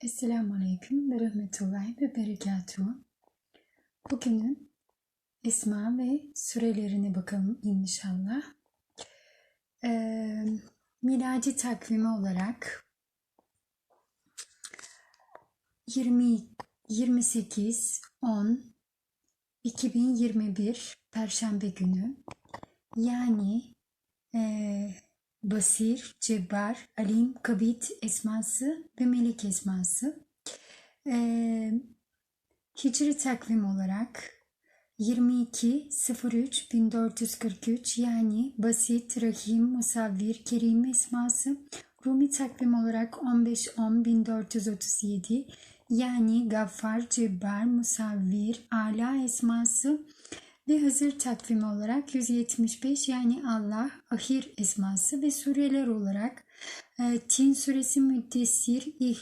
Esselamu Aleyküm ve Rahmetullahi ve Berekatuhu. Bugünün esma ve sürelerine bakalım inşallah. Ee, miladi takvimi olarak 20 28 10 2021 Perşembe günü yani eee Basir, Cebbar, Alim, Kabit esması ve Melik esması. Ee, Hicri takvim olarak 22.03.1443 yani Basit, Rahim, Musavvir, Kerim esması. Rumi takvim olarak 15.10.1437 yani Gaffar, Cebbar, Musavvir, Ala esması ve Hızır takvimi olarak 175 yani Allah, Ahir esması ve sureler olarak e, Tin suresi Müddessir, İhlas,